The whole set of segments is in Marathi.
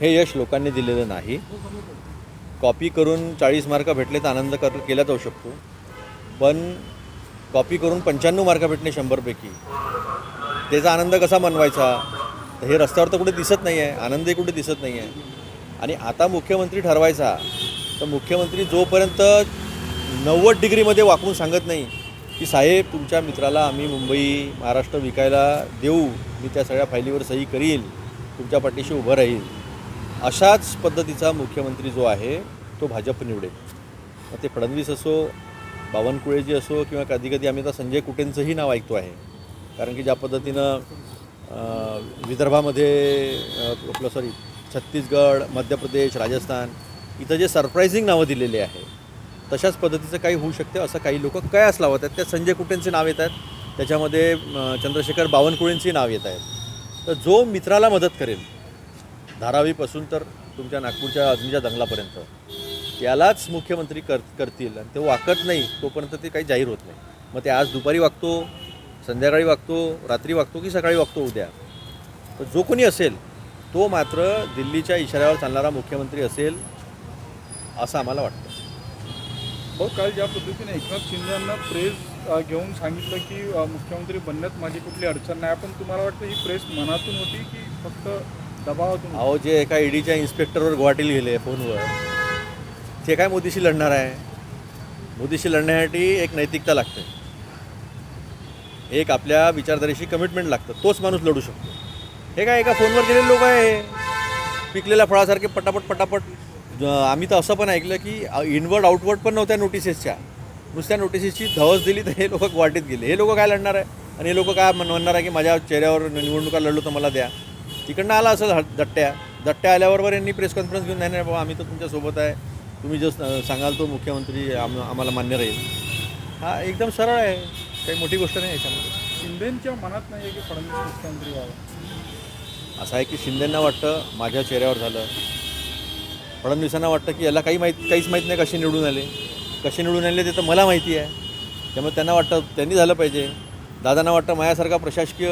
हे यश लोकांनी दिलेलं नाही. कॉपी करून चाळीस मार्क भेटले तर आनंद कर केला जाऊ शकतो. पण कॉपी करून पंच्याण्णव मार्क भेटणे शंभरपैकी. त्याचा आनंद कसा मनवायचा? तर हे रस्त्यावर तर कुठे दिसत नाही आहे आनंदही कुठे दिसत नाही आहे आणि आता मुख्यमंत्री ठरवायचा. तर मुख्यमंत्री जोपर्यंत नव्वद डिग्रीमध्ये वाकून सांगत नाही की साहेब तुमच्या मित्राला आम्ही मुंबई महाराष्ट्र विकायला देऊ. मी त्या सगळ्या फायलीवर सही करील. तुमच्या पाठीशी उभं राहील. अशाच पद्धतीचा मुख्यमंत्री जो आहे तो भाजप निवडेल. मग ते फडणवीस असो बावनकुळेजी असो किंवा कधी कधी आम्ही आता संजय कुटेंचंही नाव ऐकतो आहे. कारण की ज्या पद्धतीनं विदर्भामध्ये आपलं सॉरी छत्तीसगड मध्य प्रदेश राजस्थान इथं जे सरप्रायझिंग नावं दिलेली आहे तशाच पद्धतीचं काही होऊ शकते असं काही लोक कयास लावत आहेत. त्यात संजय कुटेंचे नाव येत आहेत. त्याच्यामध्ये चंद्रशेखर बावनकुळेंची नाव येत आहेत. तर जो मित्राला मदत करेल धारावीपासून तर तुमच्या नागपूरच्या अजनीच्या दंगलापर्यंत. त्यालाच मुख्यमंत्री कर करतील आणि ते वाकत नाही तोपर्यंत ते काही जाहीर होत नाही. मग ते आज दुपारी वागतो संध्याकाळी वागतो रात्री वागतो की सकाळी वागतो उद्या? तर जो कोणी असेल तो मात्र दिल्लीच्या इशाऱ्यावर चालणारा मुख्यमंत्री असेल असं आम्हाला वाटतं. हो काल ज्या पद्धतीने एकनाथ शिंदे यांना प्रेस घेऊन सांगितलं की मुख्यमंत्री बनण्यात माझी कुठली अडचण नाही. पण तुम्हाला वाटतं ही प्रेस मनातून होती की फक्त दबावातून अहो जे एका ईडीच्या इन्स्पेक्टरवर गुवाहाटीला गेले फोनवर ते काय मोदीशी लढणार आहे? मोदीशी लढण्यासाठी एक नैतिकता लागते. एक आपल्या विचारधारेशी कमिटमेंट लागतं. तोच माणूस लढू शकतो. हे काय एका फोनवर गेलेले लोक आहे पिकलेल्या फळासारखे पटापट पटापट. आम्ही तर असं पण ऐकलं की इनवर्ड आउटवर्ड पण नव्हत्या नोटिसेसच्या नुसत्या नोटिसेसची धवस दिली तर हे लोक गुवाहाटीत गेले. हे लोक काय लढणार आहे? आणि हे लोक काय म्हण- म्हणणार आहे की माझ्या चेहऱ्यावर निवडणुका लढलो तर मला द्या. तिकडनं आला असेल ह- दट्ट्या. दट्ट्या आल्याबरोबर यांनी प्रेस कॉन्फरन्स घेऊन नाही नाही बाबा आम्ही तर तुमच्यासोबत आहे. तुम्ही जो सांगाल तो मुख्यमंत्री आम आम्हाला मान्य राहील. हा एकदम सरळ आहे. काही मोठी गोष्ट नाही याच्यामध्ये. शिंदेच्या मनात नाही आहे की फडणवीस मुख्यमंत्री व्हावा? असं आहे की शिंदेंना वाटतं माझ्या चेहऱ्यावर झालं. फडणवीसांना वाटतं की याला काही माहीत काहीच माहीत नाही कसे निवडून आले. कसे निवडून आले ते तर मला माहिती आहे. त्यामुळे त्यांना वाटतं त्यांनी झालं पाहिजे. दादांना वाटतं माझ्यासारखा प्रशासकीय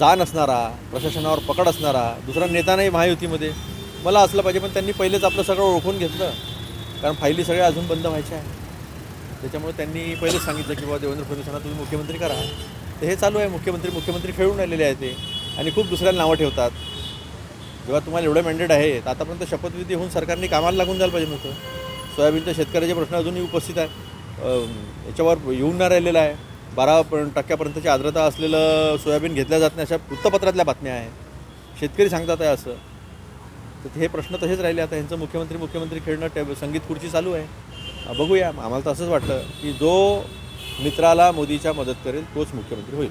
जाण असणारा प्रशासनावर पकड असणारा दुसरा नेता नाही महायुतीमध्ये. मला असलं पाहिजे पण त्यांनी पहिलेच आपलं सगळं ओळखून घेतलं. कारण फायली सगळ्या अजून बंद व्हायच्या आहे त्याच्यामुळे त्यांनी पहिलेच सांगितलं की बाबा देवेंद्र फडणवीसांना तुम्ही मुख्यमंत्री करा. तर हे चालू आहे. मुख्यमंत्री मुख्यमंत्री खेळून राहिलेले आहे ते. आणि खूप दुसऱ्याला नावं ठेवतात. जेव्हा तुम्हाला एवढं मॅन्डेट आहे तर आतापर्यंत शपथविधी होऊन सरकारने कामाला लागून जायला पाहिजे नव्हतं. सोयाबीनच्या शेतकऱ्याचे प्रश्न अजूनही उपस्थित आहे याच्यावर येऊन न राहिलेला आहे. बारा टक्क्यापर्यंतची आर्द्रता असलेलं सोयाबीन घेतल्या जात नाही अशा वृत्तपत्रातल्या बातम्या आहेत. शेतकरी सांगतात आहे असं. तर हे प्रश्न तसेच राहिले. आता ह्यांचं मुख्यमंत्री मुख्यमंत्री खेळणं टे संगीत खुर्ची चालू आहे. बघूया. आम्हाला तर असंच वाटतं की जो मित्राला मोदीच्या मदत करेल तोच मुख्यमंत्री होईल.